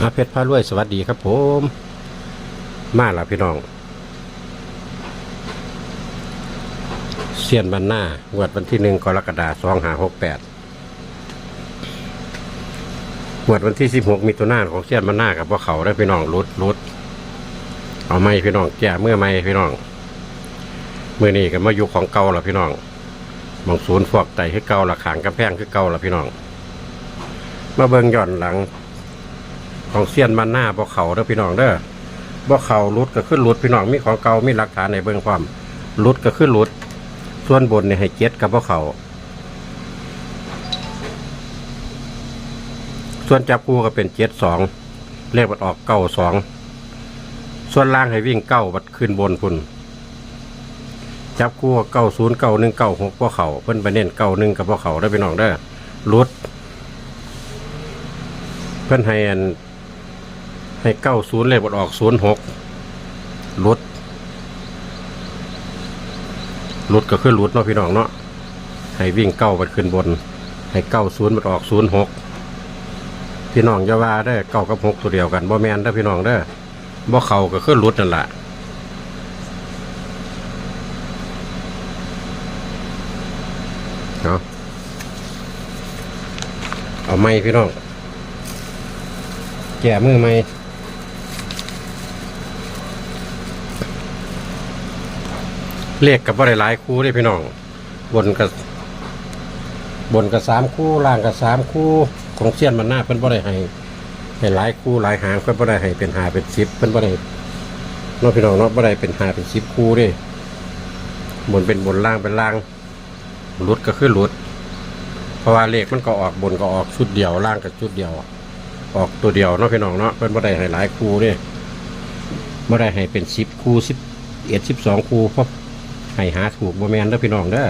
อาเพชรพารวยสวัสดีครับผม มาแล้วพี่น้องเสียนบันหน้างวดวันที่หนึ่งกรกฎาคมสองหาหกแปดงวดวันที่สิบหกมีตัวหน้าของเสียนบันหน้ากับพวกเขาได้พี่น้องรุดรุดเอาไม่พี่น้องแก่เมื่อไม่พี่น้องเมื่อนี้ก็มาอยู่ของเก่าล้วพี่น้องมองศูนย์ฟอกไตคือเก่าละขางกระแพงคือเก่าละพี่น้อง มาเบิ่งย้อนหลัง ของเซียนมันหน้าบ่เขาเด้อพี่น้องเด้อบ่เขารุดก็ขึ้นรุดพี่น้องมีของเก่ามีหลักฐานในเบิ่งความรุดก็ขึ้นรุด ส่วนบนเนี่ยให้เจ็ดกับบ่เขาส่วนจับคู่ก็เป็นเจ็ดสองเลขมันออกเก้าสองส่วนล่างให้วิ่งเก้าบัดขึ้นบนพุ่นจับคู่เก้าศูนย์เก้าหนึ่งเก้าหกบ่เขาเพิ่นไปเน้นเก้าหนึ่งกับบ่เขาได้อพี่น้องเด้อรุด เพิ่นให้อัน ให้เก้าศูนย์เลขบดออกศูนย์หกลดลดก็คือลดเนาะพี่น้องเนาะให้วิ่งเก้าบัดขึ้นบน ให้เก้าศูนย์บัดออกศูนย์หกพี่น้องจะว่าได้เก้ากับหกตัวเดียวกันบ่แมนเด้พี่น้องเด้บ่เข่าก็คือลดนั่นแหละเนาะเอาไม่พี่น้องแก่มือไหม เลขกับว่าหลายคู่ได้พี่น้อง บนกับบนกับสามคู่ล่างกับสามคู่ของเสี้ยนมันหน้าเพิ่นบ่ได้ให้ให้หลายคู่หลายหางเพิ่นบ่ได้ให้เป็นหาเป็นสิบเพิ่นบ่ได้เน้องพี่น้องเนาะบ่ได้เป็นหาเป็นสิบคู่ด้บนเป็นบนล่างเป็นล่างหลุดก็คือหลุด เพราะว่าเลขมันก็ออกบนก็ออกชุดเดียวล่างก็ชุดเดียว ออกตัวเดียวเนาะพี่น้องเนาะเพิ่นบ่ได้ให้หลายคู่ด้บ่ได้ให้เป็นสิบคู่สิบเอ็ดสิบสองคู่เพราะ ให้หาถูกบ่แมนเด้อพี่น้องเด้อ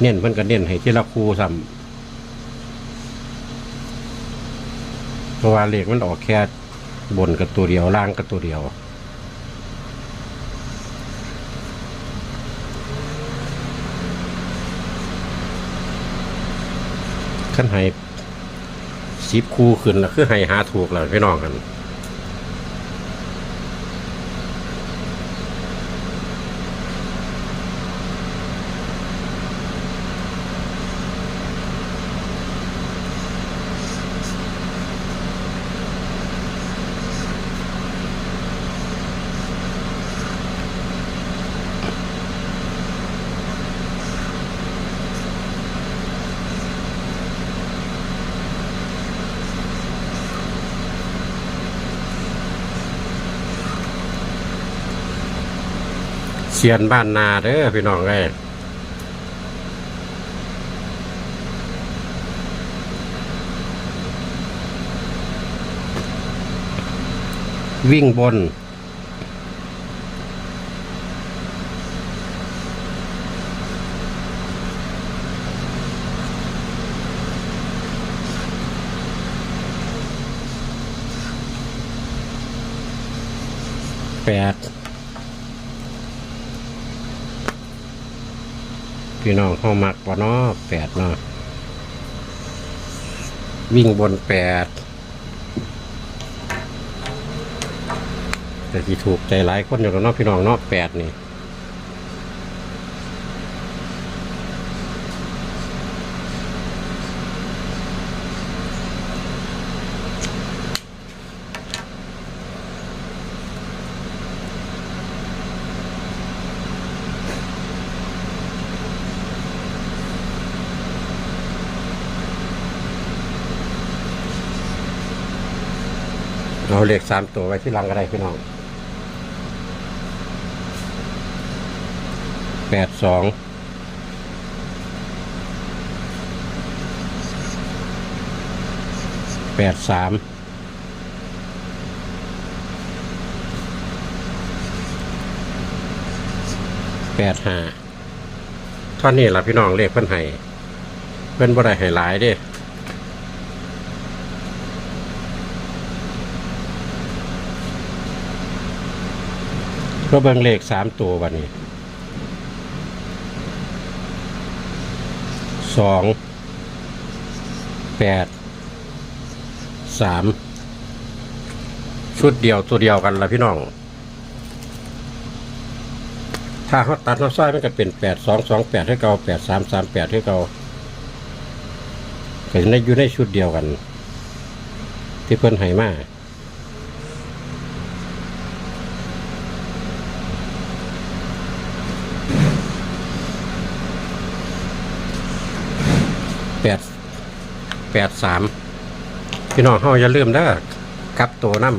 เน้นเพิ่นก็เน้นให้ทีละครูซ้ำเพราะว่าเลขมันออกแค่บนกับตัวเดียวล่างกับตัวเดียวขั้นให้สิบคู่ขึ้นแล้วคือให้หาถูกแล้วพี่น้องกัน เสียนบ้านนาเด้อพี่น้องเอ้ยวิ่งบน แปด พี่น้องเข้ามักปะเนาะแปดเนาะวิ่งบนแปดแต่ที่ถูกใจหลายคนอยู่แล้วเนาะพี่น้องเนาะแปดนี่ เอาเลขสามตัวไว้ที่หลังก็ได้พี่น้องแปดสองแปดสามแปดห้าท่อนนี้ล่ะพี่น้องเลขเพิ่นให้เพิ่นบ่ได้ให้หลายเด้ ก็เบิ่งเลขสามตัววันนี้สองแปดสามชุดเดียวตัวเดียวกันละพี่น้อง ถ้าเขาตัดเขาซอยมันก็เป็นแปดสองสองแปดให้เก่าแปดสามสามแปดให้เก่าก็ในอยู่ในชุดเดียวกัน ที่เพิ่นให้มาแปด แปดสามพี่น้องเฮาอย่าลืมเด้อกลับตัวน้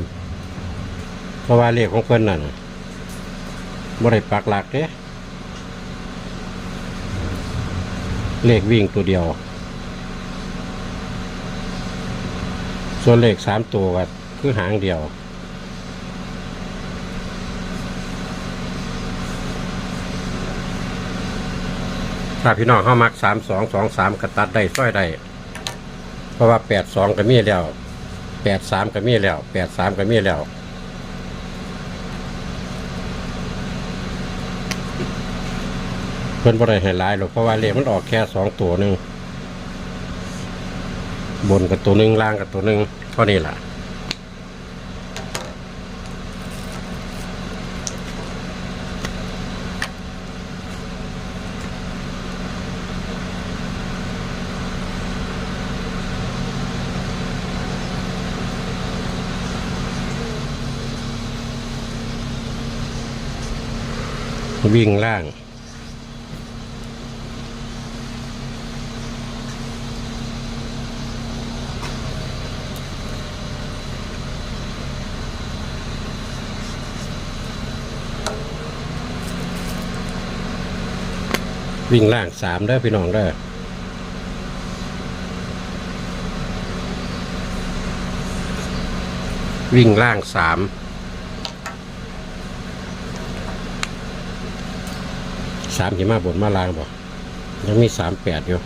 ำเพราะว่าเลขของเพิ่นนั่นบ่ได้ปักหลักเด้เลขวิ่งตัวเดียว ส่วนเลขสามตัวก็คือหางเดียวถ้าพี่น้องเข้ามักสามสองสองสามกระตัดได้ซ้อยได้ เพราะว่าแปดสองก็มีแล้วแปดสามก็มีแล้วแปดสามก็มีแล้วเพิ่นบ่ได้ให้หลายหรอกเพราะว่าเลขมันออกแค่สองตัวหนึ่งบนกับตัวหนึ่งล่างกับตัวหนึ่งเท่านี้แหละ วิ่งล่าง วิ่งล่างสามเด้พี่น้องเด้วิ่งล่างสาม สามหิมาบนมาลางบ่ยังมีสามแปดอยู่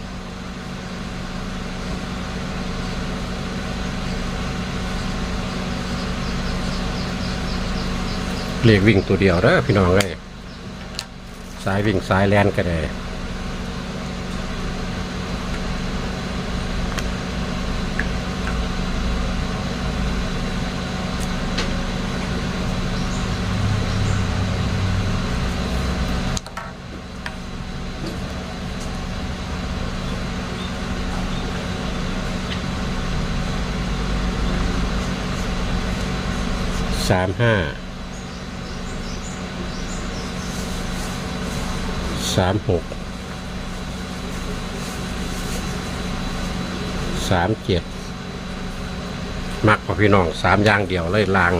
เลขวิ่งตัวเดียวเด้อพี่น้องเลยสายวิ่งสายแลนก็ได้ สามห้าสามหกสามเจ็ดมักกว่าพี่น้องสามอย่างเดียวเลยลาง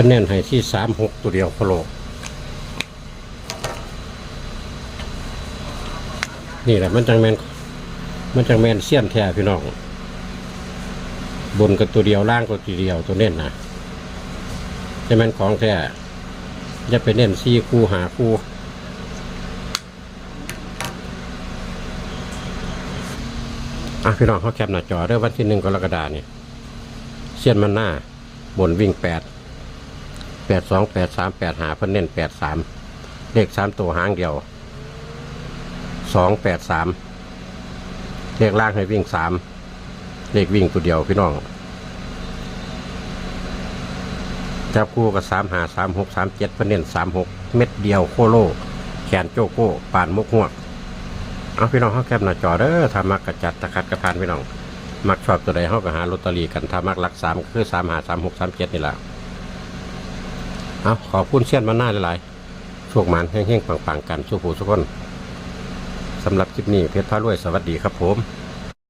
พิ่นเน้นให้ที่สามหกตัวเดียวพะโลนี่แหละมันจังแมนมันจังแมนเสี้ยนแท้พี่น้อง บนกับตัวเดียวล่างกับตัวเดียวตัวเน้นนะจะแมนของแท้จะไปเน้นซี่คู่หาคู่อะพี่น้องเขาแคปหน้าจอเด้องวันที่หนึ่งกรกฎาเนี่ยเสี้ยนมันหน้าบนวิ่งแปด แปดสองแปดสามแปดหาเพิ่นเน้นแปดสามเลขสามตัวหางเดียวสองแปดสามเลขล่างให้วิ่งสามเลขวิ่งตัวเดียวพี่น้องจับคู่กับสามหาสามหกสามเจ็ดเพื่นเน้นสามหกเม็ดเดียวโคโลแขนโจโก้ปานมกหัวกเอาพี่น้องเขาแคบหน้าจอเด้อถ้ามักกระจัดตะคัดกระพานพี่น้อง มักชอบตัวใดเขาก็หาลอตเตอรี่กันถ้ามักรักสามคือสามหาสามหกสามเจ็ดนี่แหละ เอาขอบคุณเชียนมาหน้าหลายๆโชคมันแห้งๆปังๆกันโชคผู้ทุกคนสำหรับคลิปนี้เพชรพารวยสวัสดีครับผม